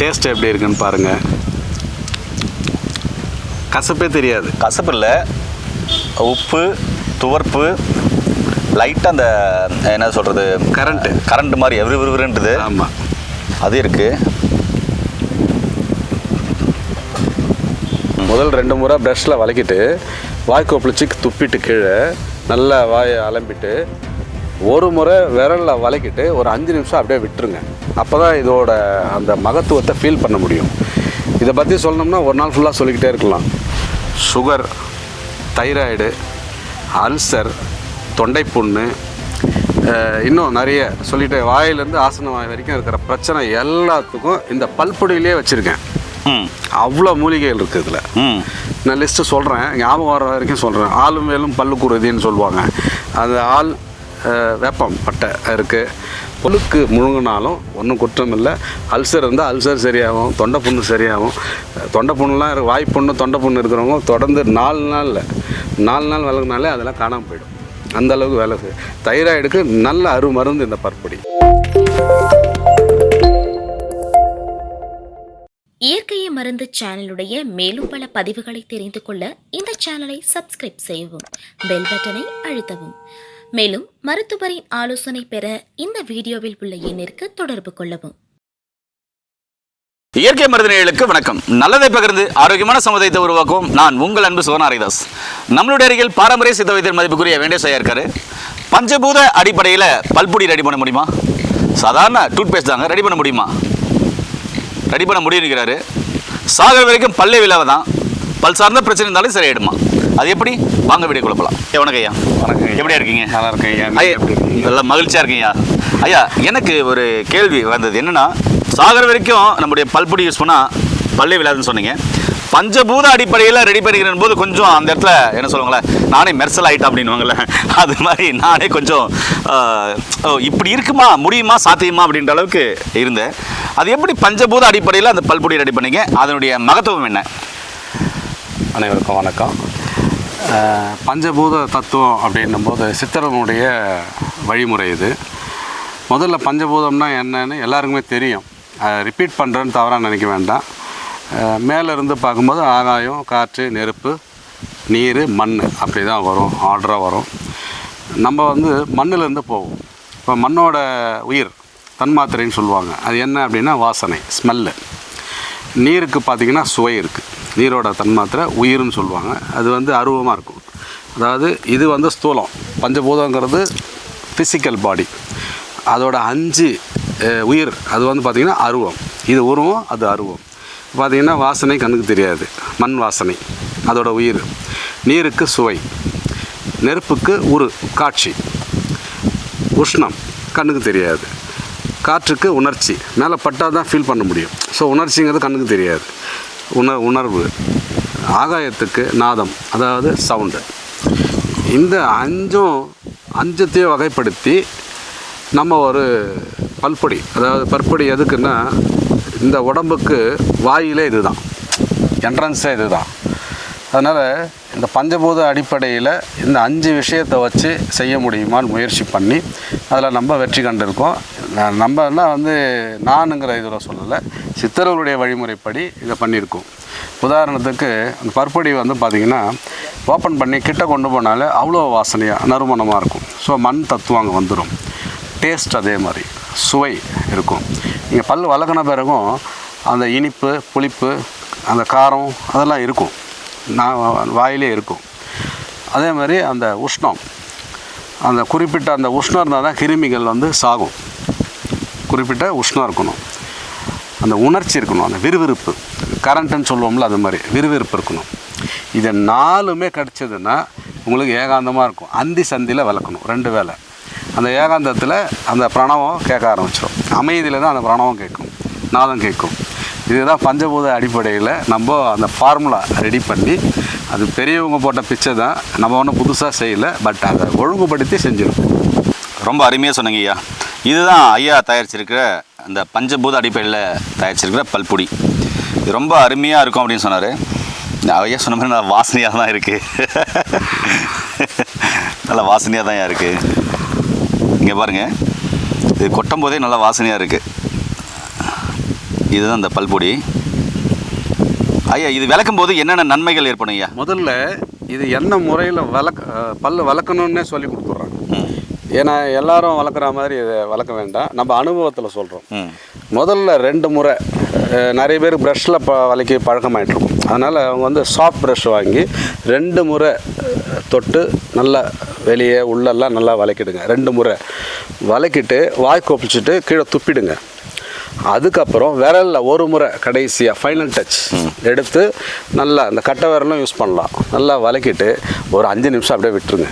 Taste எப்படி இருக்குன்னு பாருங்கள் கசப்பே தெரியாது. கசப்பு இல்லை. உப்பு துவர்ப்பு லைட்டாக அந்த என்ன சொல்கிறது கரண்ட்டு கரண்ட் மாதிரி எவ்ரி விறுவிறுன்றது. ஆமாம் அது இருக்குது முதல் ரெண்டு முறை ப்ரஷில் வலிக்கிட்டு வாய்க்கோப்பில் சிக்கு துப்பிட்டு கீழே நல்லா வாயை அலம்பிட்டு ஒரு முறை விரலில் வலிக்கிட்டு ஒரு அஞ்சு நிமிஷம் அப்படியே விட்டுருங்க. அப்போ தான் இதோட அந்த மகத்துவத்தை ஃபீல் பண்ண முடியும். இதை பற்றி சொல்லணும்னா ஒரு நாள் ஃபுல்லாக சொல்லிக்கிட்டே இருக்கலாம். சுகர் தைராய்டு அல்சர் தொண்டைப்புண்ணு இன்னும் நிறைய சொல்லிட்டு வாயிலேருந்து ஆசன வாய் வரைக்கும் இருக்கிற பிரச்சனை எல்லாத்துக்கும் இந்த பல்பொடியிலே வச்சுருக்கேன். ம். அவ்வளோ மூலிகைகள் இருக்குது இதில். ம். நான் லிஸ்ட்டு சொல்கிறேன் ஞாபகம் வர வரைக்கும் சொல்கிறேன் ஆளும் மேலும் பல்லு குருதின்னு சொல்லுவாங்க. அந்த ஆள் வேப்பம் பட்டை இருக்குது பொழுக்கு முழுங்கினாலும் ஒன்றும் குற்றம் இல்லை அல்சர் இருந்தால் அல்சர் சரியாகும். தொண்டை புண்ணு சரியாகும். தொண்டை புண்ணுலாம் இருக்கு. வாய் புண்ணு தொண்டை புண்ணு இருக்கிறவங்க தொடர்ந்து நாலு நாளில் நாலு நாள் விலகுனாலே அதெல்லாம் காணாமல் போயிடும். அந்த அளவுக்கு வேலை செய்யும் தைராய்டுக்கு நல்ல அருமருந்து இந்த பற்பொடி இயற்கையை மருந்து சேனலுடைய மேலும் பல பதிவுகளை தெரிந்து கொள்ள இந்த சேனலை சப்ஸ்கிரைப் செய்யவும் பெல் பட்டனை அழுத்தவும். மேலும் மருத்துவரின் ஆலோசனை பெற இந்த வீடியோவில் உள்ள எண்ணிற்கு தொடர்பு கொள்ளவும். இயற்கை மருந்தினர்களுக்கு வணக்கம். நல்லதை பகிர்ந்து ஆரோக்கியமான சமுதாயத்தை உருவாக்கும் நான் உங்கள் அன்பு சுவன் ஹரிதாஸ். நம்மளுடைய அருகில் பாரம்பரிய சித்த வைத்தியர் மதிப்புக்குரிய வேண்டேஷ் ஐயா இருக்காரு பஞ்சபூத அடிப்படையில் பல்புடி ரெடி பண்ண முடியுமா? சாதாரண டூத் பேஸ்ட் தாங்க ரெடி பண்ண முடியுமா? ரெடி பண்ண முடியுங்கிறாரு சாகர வரைக்கும் பல்லே விழாவை தான் பல் சார்ந்த பிரச்சனை இருந்தாலும் சரியாயிடுமா அது எப்படி? வாங்க வீடியோ குழப்பலாம் வணக்கம் ஐயா. வணக்கம் ஐயா. எப்படி இருக்கீங்க? நல்லா இருக்கேன் ஐயா. நல்லா மகிழ்ச்சியாக இருக்கீங்க ஐயா. எனக்கு ஒரு கேள்வி வந்தது. என்னன்னா சாகர வரைக்கும் நம்முடைய பல்பொடி யூஸ் பண்ணால் பல்லே விழாதுன்னு சொன்னீங்க. பஞ்சபூத அடிப்படையில் ரெடி பண்ணிக்கிற போது கொஞ்சம் அந்த இடத்துல என்ன சொல்லுவாங்களே நானே மெர்சல் ஆகிட்டேன் அப்படின்னுவாங்கல்ல. அது மாதிரி நானே கொஞ்சம் இப்படி இருக்குமா முடியுமா சாத்தியமா அப்படின்ற அளவுக்கு இருந்தேன். அது எப்படி பஞ்சபூத அடிப்படையில் அந்த பல்பொடி ரெடி பண்ணீங்க? அதனுடைய மகத்துவம் என்ன? அனைவருக்கும் வணக்கம். பஞ்சபூத தத்துவம் அப்படின்னும் போது சித்தரனுடைய வழிமுறை இது. முதல்ல பஞ்சபூதம்னா என்னன்னு எல்லாருக்குமே தெரியும். ரிப்பீட் பண்ணுறேன்னு தவறாக நினைக்க வேண்டாம். மேலேருந்து பார்க்கும்போது ஆகாயம் காற்று நெருப்பு நீர் மண் அப்படி தான் வரும் ஆர்டராக வரும். நம்ம வந்து மண்ணிலேருந்து போவோம். இப்போ மண்ணோட உயிர் தன்மாத்திரைன்னு சொல்லுவாங்க. அது என்ன அப்படின்னா வாசனை ஸ்மெல்லு நீருக்கு பார்த்தீங்கன்னா சுவை இருக்குது நீரோட தன்மாத்திரை உயிர்னு சொல்லுவாங்க. அது வந்து அருவமாக இருக்கும். அதாவது இது வந்து ஸ்தூலம். பஞ்சபூதங்கிறது ஃபிசிக்கல் பாடி அதோட அஞ்சு உயிர். அது வந்து பார்த்திங்கன்னா அருவம். இது உருவம் அது அருவம். பார்த்திங்கன்னா வாசனை கண்ணுக்கு தெரியாது. மண் வாசனை. அதோட உயிர். நீருக்கு சுவை. நெருப்புக்கு உரு காட்சி. உஷ்ணம். கண்ணுக்கு தெரியாது. காற்றுக்கு உணர்ச்சி. மேலே பட்டால் தான் ஃபீல் பண்ண முடியும். ஸோ உணர்ச்சிங்கிறது கண்ணுக்கு தெரியாது. உண உணர்வு ஆகாயத்துக்கு நாதம் அதாவது சவுண்டு இந்த அஞ்சும் அஞ்சத்தையும் வகைப்படுத்தி நம்ம ஒரு பல்பொடி அதாவது பற்பொடி எதுக்குன்னா இந்த உடம்புக்கு வாயிலே இதுதான். என்ட்ரன்ஸே இதுதான். அதனால் இந்த பஞ்சபூத அடிப்படையில் இந்த அஞ்சு விஷயத்தை வச்சு செய்ய முடியுமான்னு முயற்சி பண்ணி அதில் நம்ம வெற்றி கண்டிருக்கோம். நான் நம்மனா வந்து நானுங்கிற இதில் சொல்லலை. சித்தர்களுடைய வழிமுறைப்படி இதை பண்ணியிருக்கோம். உதாரணத்துக்கு அந்த பற்பொடி வந்து பார்த்திங்கன்னா ஓப்பன் பண்ணி கிட்ட கொண்டு போனாலே அவ்வளோ வாசனையாக நறுமணமாக இருக்கும். ஸோ மண் தத்துவம் அங்கே வந்துடும். டேஸ்ட் அதே மாதிரி சுவை இருக்கும். நீங்கள் பல் வளர்க்கின பிறகும் அந்த இனிப்பு புளிப்பு அந்த காரம் அதெல்லாம் இருக்கும். நான் வாயிலே இருக்கும். அதே மாதிரி அந்த உஷ்ணம் அந்த குறிப்பிட்ட அந்த உஷ்ணம் இருந்தால் தான் கிருமிகள் வந்து சாகும். குறிப்பிட்ட உஷ்ணம் இருக்கணும். அந்த உணர்ச்சி இருக்கணும் அந்த விறுவிறுப்பு. கரண்ட்டுன்னு சொல்லுவோம்ல அது மாதிரி விறுவிறுப்பு இருக்கணும். இதை நாலுமே கிடச்சதுன்னா உங்களுக்கு ஏகாந்தமாக இருக்கும். அந்தி சந்தியில் விளக்கணும் ரெண்டு வேலை அந்த ஏகாந்தத்தில் அந்த பிரணவம் கேட்க ஆரம்பிச்சிடும் அமைதியில் தான் அந்த பிரணவம் கேட்கும் நாதம் கேட்கும். இதுதான் பஞ்சபூத அடிப்படையில் நம்ம அந்த ஃபார்முலா ரெடி பண்ணி அது பெரியவங்க போட்ட பிச்சை தான். நம்ம ஒன்றும் புதுசாக செய்யலை பட் அதை ஒழுங்குபடுத்தி செஞ்சிருக்கோம். ரொம்ப அருமையாக சொன்னீங்க ஐயா. இதுதான் ஐயா தயாரிச்சிருக்கிற அந்த பஞ்சபூத அடிப்படையில் தயாரிச்சிருக்கிற பல்புடி. இது ரொம்ப அருமையாக இருக்கும் அப்படின்னு சொன்னார். ஐயா சொன்ன மாதிரி நல்லா வாசனையாக தான் இருக்குது நல்லா வாசனையாக தான் இருக்குது இங்கே பாருங்கள் இது கொட்டும் போதே நல்லா வாசனையாக இருக்குது இதுதான் இந்த பல்பொடி. ஐயா இது விளக்கும் போது என்னென்ன நன்மைகள் ஏற்படும் ஐயா? முதல்ல இது என்ன முறையில் வளக் பல் வளர்க்கணுன்னே சொல்லி கொடுத்துட்றாங்க ஏன்னா எல்லாரும் வளர்க்குற மாதிரி இதை வளர்க்க வேண்டாம். நம்ம அனுபவத்தில் சொல்கிறோம் முதல்ல ரெண்டு முறை நிறைய பேர் ப்ரஷ்ஷில் ப வலிக்க பழக்கமாயிட்டு இருக்கும் அதனால் அவங்க வந்து சாஃப்ட் ப்ரஷ் வாங்கி ரெண்டு முறை தொட்டு நல்லா வெளியே உள்ளெல்லாம் நல்லா வளைக்கிடுங்க. ரெண்டு முறை வளைக்கிட்டு வாய் கொப்பிச்சிட்டு கீழே துப்பிடுங்க. அதுக்கப்புறம் விரலில் ஒரு முறை கடைசியாக ஃபைனல் டச் எடுத்து நல்லா அந்த கட்டை விரலும் யூஸ் பண்ணலாம். நல்லா வளைக்கிட்டு ஒரு அஞ்சு நிமிஷம் அப்படியே விட்டுருங்க.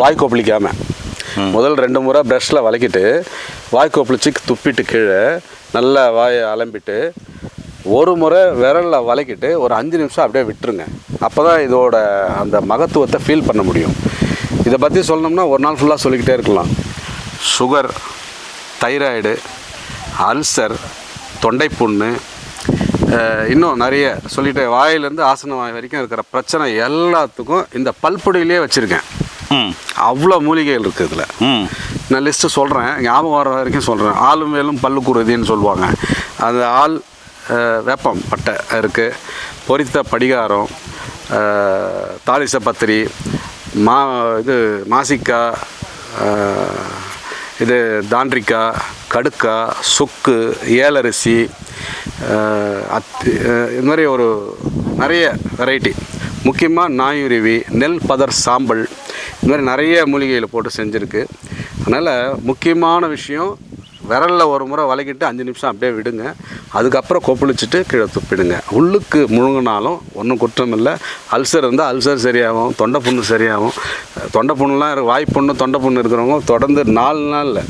வாய் கொப்பளிக்காமல் முதல் ரெண்டு முறை ப்ரஷ்ஷில் வளைக்கிட்டு வாய் துப்பிட்டு கீழே நல்லா வாயை அலம்பிட்டு ஒரு முறை விரலில் வளைக்கிட்டு ஒரு அஞ்சு நிமிஷம் அப்படியே விட்டுருங்க. அப்போ தான் இதோட அந்த மகத்துவத்தை ஃபீல் பண்ண முடியும். இதை பற்றி சொல்லணும்னா ஒரு நாள் ஃபுல்லாக சொல்லிக்கிட்டே இருக்கலாம். சுகர் தைராய்டு அல்சர் தொண்டைப்புண்ணு புண்ணு இன்னும் நிறைய சொல்லிட்டு வாயிலேருந்து ஆசன வாய் வரைக்கும் இருக்கிற பிரச்சனை எல்லாத்துக்கும் இந்த பல்பொடியிலே வச்சுருக்கேன். அவ்வளோ மூலிகைகள் இருக்குது இதில். ம். நான் லிஸ்ட்டு சொல்கிறேன் ஞாபகம் வர வரைக்கும் சொல்கிறேன் ஆளும் வேலும் பல்லு குருதின்னு சொல்லுவாங்க. அது ஆள் வேப்பம் பட்டை இருக்குது பொரித்த படிகாரம் தாளிச பத்திரி மா இது மாசிக்காய் இது தாண்டிக்காய் கடுக்காய் சுக்கு ஏலரிசி அத்தி இது மாதிரி ஒரு நிறைய வெரைட்டி முக்கியமாக நாயுருவி நெல் பதர் சாம்பல் இது மாதிரி நிறைய மூலிகைகளை போட்டு செஞ்சுருக்கு. அதனால் முக்கியமான விஷயம் விரலில் ஒரு முறை வளைக்கிட்டு அஞ்சு நிமிஷம் அப்படியே விடுங்க. அதுக்கப்புறம் கொப்பளிச்சுட்டு கீழே துப்பிடுங்க. உள்ளுக்கு முழுங்கினாலும் ஒன்றும் குற்றம் இல்லை. அல்சர் இருந்தால் அல்சர் சரியாகும். தொண்டை புண்ணு சரியாகும். தொண்டை புண்ணுலாம் இருக்கு வாய் புண்ணு தொண்டை புண்ணு இருக்கிறவங்க தொடர்ந்து நாலு நாளில்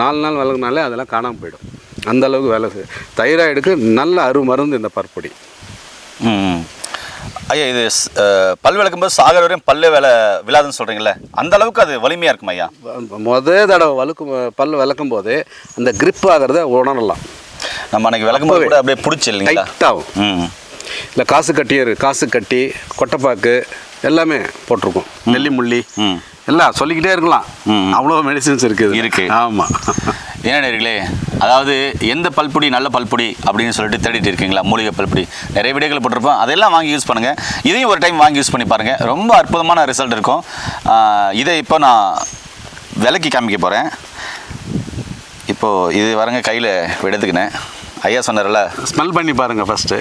நாலு நாள் விளக்குனாலே அதெல்லாம் காணாமல் போயிடும். அந்த அளவுக்கு வேலை செய்யும் தைராய்டுக்கு நல்ல அருமருந்து இந்த பற்பொடி. ம் ஐயா இது பல் விளக்கும் போது சாகர வரையும் பல்லு வேலை விழாதுன்னு சொல்கிறீங்களே அந்த அளவுக்கு அது வலிமையாக இருக்கும் ஐயா? முத தடவை வழுக்கும் பல் விளக்கும் போது அந்த grip ஆகிறத உணரலாம். நம்ம அன்னைக்கு விளக்கும் போது கூட அப்படியே பிடிச்சி இல்லைங்களா? ஆகும். இல்லை காசு கட்டியே இருக்கு காசு கட்டி கொட்டைப்பாக்கு எல்லாமே போட்டிருக்கோம். நெல்லி முள்ளி எல்லாம் சொல்லிக்கிட்டே இருக்கலாம். அவ்வளோ மெடிசின்ஸ் இருக்குது. இருக்கு. ஆமாம் என்ன நேர்களே அதாவது எந்த பல்பொடி நல்ல பல்பொடி அப்படின்னு சொல்லிட்டு தேடிட்டு இருக்கீங்களா? மூலிகை பல்பொடி. நிறைய வீடியோக்கள் போட்டிருப்போம். அதெல்லாம் வாங்கி யூஸ் பண்ணுங்கள் இதையும் ஒரு டைம் வாங்கி யூஸ் பண்ணி பாருங்கள் ரொம்ப அற்புதமான ரிசல்ட் இருக்கும். இதை இப்போ நான் விலைக்கு காமிக்க போகிறேன் இப்போது இது வரங்க கையில் எடுத்துக்கினேன். ஐயா சொன்னார்ல. ஸ்மெல் பண்ணி பாருங்கள் ஃபஸ்ட்டு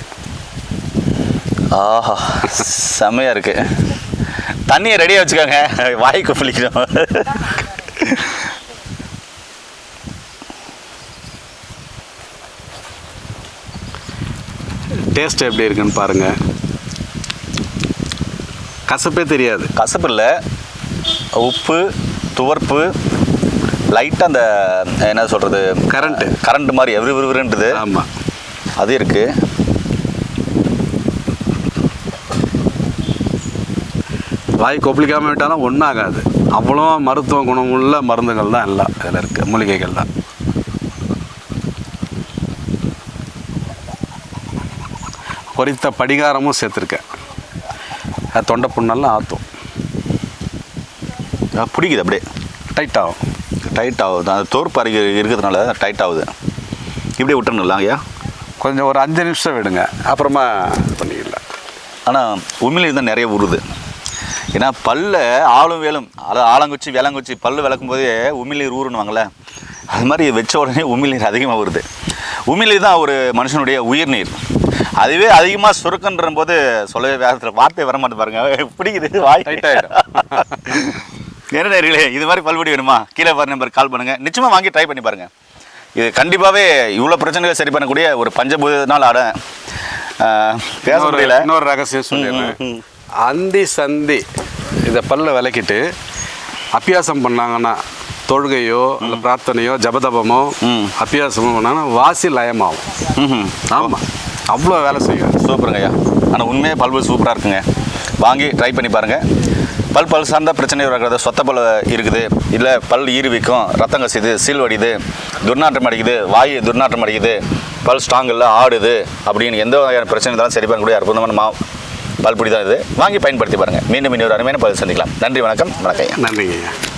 ஆஹா செம்மையாக இருக்கு. தண்ணியை ரெடியாக வச்சுக்கோங்க. வாய்க்கு புளிக்கணும் டேஸ்ட் எப்படி இருக்குன்னு பாருங்கள் கசப்பே தெரியாது. கசப்பு இல்லை. உப்பு துவர்ப்பு லைட்டாக அந்த என்ன சொல்கிறது Current. கரண்ட் மாதிரி எவ்ரி விறுவிறுன்றது. ஆமாம் அது இருக்குது வாய் கொப்பளிக்காமல் விட்டாலும் ஒன்றும் ஆகாது அவ்வளோ மருத்துவ குணமுள்ள மருந்துகள் தான் எல்லாம். இதில் இருக்குது மூலிகைகள் தான் பொரித்த படிகாரமும் சேர்த்துருக்கேன். அது தொண்டை புண்ணெல்லாம் ஆற்றும் பிடிக்குது அப்படியே. டைட் ஆகும். டைட் ஆகுது. அந்த தோற்பு அருகே இருக்கிறதுனால டைட் ஆகுது. இப்படியே விட்டுருணுங்களா ஐயா? கொஞ்சம் ஒரு அஞ்சு நிமிஷம் விடுங்க. அப்புறமா பண்ணிக்கலாம் ஆனால் உண்மையிலே தான் நிறைய உருது. ஏன்னா பல்ல ஆளும் வேலும் அதாவது ஆலங்குச்சி வேளங்குச்சி பல்லு விளக்கும் போதே உமிழ்நீர் ஊறுனுவாங்கள்ல அது மாதிரி வச்ச உடனே உமிழ்நீர் அதிகமாக வருது உமிழ்நீர் தான் ஒரு மனுஷனுடைய உயிர்நீர். அதுவே அதிகமாக சுருக்கன்ற போது சொல்லவே வேற வார்த்தை வர மாட்டேன் பாருங்க. பிடிக்குது வாய். என்ன நேர்களே இது மாதிரி பல்படி வேணுமா? கீழே வர நம்பர் கால் பண்ணுங்கள் நிச்சயமாக வாங்கி ட்ரை பண்ணி பாருங்கள் இது கண்டிப்பாகவே இவ்வளோ பிரச்சனைகளை சரி பண்ணக்கூடிய ஒரு பஞ்சபூதனால் ஆட ஆஹ், பேச முடியல. இன்னொரு ரகசியம் சொல்லிடுறேன். அந்தி சந்தி இதை பல்ல விளக்கிட்டு அபியாசம் பண்ணாங்கன்னா தொழுகையோ இல்லை பிரார்த்தனையோ ஜபதபமோ. அபியாசமோ பண்ணாங்கன்னா வாசி லயமாகும். ஆமாம் அவ்வளோ வேலை செய்யும் சூப்பருங்க ஐயா ஆனால் உண்மையே பல்பு சூப்பராக இருக்குங்க. வாங்கி ட்ரை பண்ணி பாருங்கள் பல் பல் சார்ந்த பிரச்சனை இருக்கிறது சொத்த பல் இருக்குது. இல்லை பல் ஈறு வீக்கம் ரத்தம் கசியுது சீல் வடியுது துர்நாற்றம் அடிக்குது வாய் துர்நாற்றம் அடிக்குது பல் ஸ்ட்ராங் இல்லை ஆடுது அப்படின்னு எந்த வகையான பிரச்சனை இருந்தாலும் சரி பண்ணக்கூடிய அற்புதமான மா பல்புடி தான் இது. வாங்கி பயன்படுத்தி பாருங்கள் மீண்டும் இன்னொரு அருமையான பதில் சந்திக்கலாம். நன்றி வணக்கம் வணக்கம் நன்றிங்க ஐயா